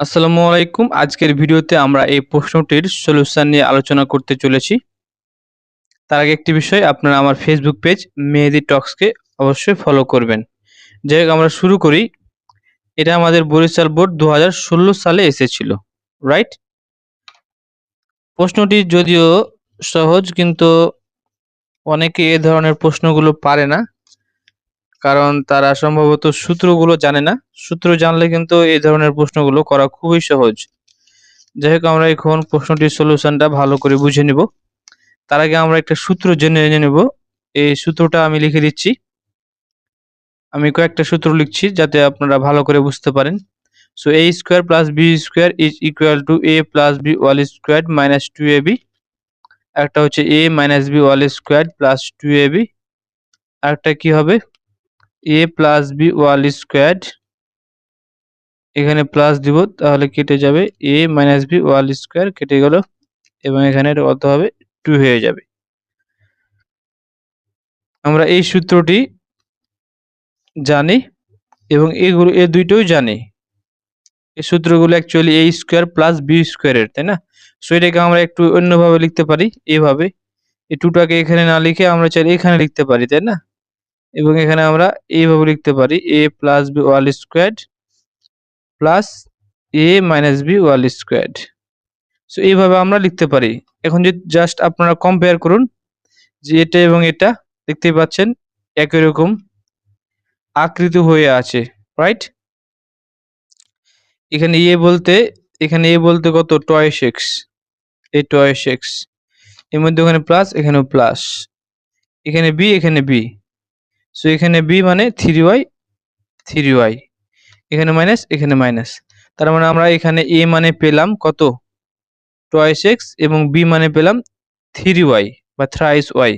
আসসালামু আলাইকুম। আজকের ভিডিওতে আমরা এই প্রশ্নটির সলিউশন নিয়ে আলোচনা করতে চলেছি। তার আগে একটি বিষয়, আপনারা আমার ফেসবুক পেজ মেহেদি টক্সকে অবশ্যই ফলো করবেন। যাই হোক, আমরা শুরু করি। এটা আমাদের বরিশাল বোর্ড দু হাজার ষোলো সালে এসেছিল রাইট প্রশ্নটি যদিও সহজ, কিন্তু অনেকে এ ধরনের প্রশ্নগুলো পারে না। কারণ তারা সম্ভবত সূত্রগুলো জানে না। সূত্র জানলে কিন্তু এই ধরনের প্রশ্নগুলো করা খুবই সহজ। যাই হোক, আমরা এখন প্রশ্নটির সলিউশনটা ভালো করে বুঝে নিব। তার আগে আমরা একটা সূত্র জেনে নেব। এই সূত্রটা আমি লিখে দিচ্ছি। আমি কয়েকটা সূত্র লিখছি যাতে আপনারা ভালো করে বুঝতে পারেন। So A square plus B square is equal to A plus B whole square minus two A B একটা হচ্ছে A minus B whole square plus two A B আরেকটা কি হবে? A plus B whole square এখানে plus দিব, তাহলে কেটে যাবে A minus B whole square কেটে গেল, এবং এখানে কত হবে টু হয়ে যাবে। আমরা এই সূত্রটি জানি এবং এগুলো, এ দুইটাই জানি। এই সূত্রগুলো actually A square plus B স্কোয়ারের তাই না? সো এটাকে আমরা একটু অন্যভাবে লিখতে পারি এইভাবে এই টুটাকে এখানে না লিখে আমরা চাইলে এখানে লিখতে পারি, তাই না? এবং এখানে আমরা এইভাবে লিখতে পারি A plus B whole square plus A minus B whole square so এইভাবে আমরা লিখতে পারি। এখন যদি জাস্ট আপনারা কম্পেয়ার করুন, যে এটা এবং এটা, দেখতেই পাচ্ছেন একই রকম আকৃতি হয়ে আছে রাইট এখানে এ বলতে, এখানে এ বলতে কত? টয় এক্স এ টয় এক্সের মধ্যে ওখানে প্লাস এখানেও প্লাস এখানে বি এখানে বি সো এখানে বি মানে থ্রি ওয়াই থ্রি ওয়াই এখানে মাইনাস এখানে মাইনাস তার মানে আমরা এখানে এ মানে পেলাম কত? টয়েস এক্স এবং বি মানে পেলাম থ্রি ওয়াই বা থ্রাইস ওয়াই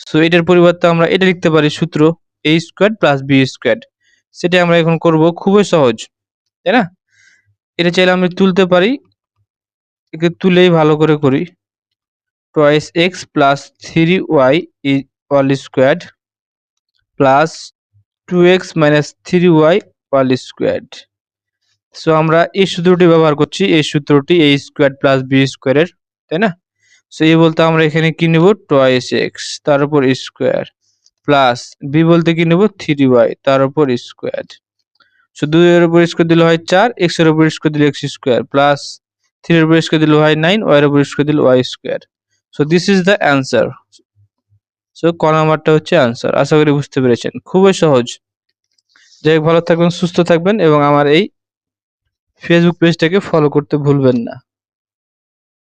সো এটার পরিবর্তে আমরা এটা লিখতে পারি সূত্র A square plus B square সেটা আমরা এখন করব খুবই সহজ, তাই না? এটা চাইলে আমি তুলতে পারি, একে তুলেই ভালো করে করি। Twice X plus three Y whole square plus two X minus three Y whole square so আমরা এই সূত্রটি ব্যবহার করছি, এই সূত্রটি এ স্কোয়ার প্লাস বি স্কোয়ারের তাই না? সো এই বলতে আমরা এখানে কি নেব? টয়েস এক্স তার উপর স্কোয়ার প্লাস বি বলতে কি নেব? থ্রি ওয়াই তার উপর স্কোয়ার সো দুই এর উপর স্কোয়ার দিলে হয় চার এক্সের উপর স্কোয়ার দিলে এক্স স্কোয়ার প্লাস থ্রি এর উপর স্কোয়ার দিলে হয় নাইন ওয়াই এর উপর স্কোয়ার দিলে Y square so this is the answer so ক নাম্বারটা হচ্ছে অ্যান্সার আশা করি বুঝতে পেরেছেন। খুবই সহজ। যাই ভালো থাকবেন, সুস্থ থাকবেন এবং আমার এই ফেসবুক পেজটাকে ফলো করতে ভুলবেন না।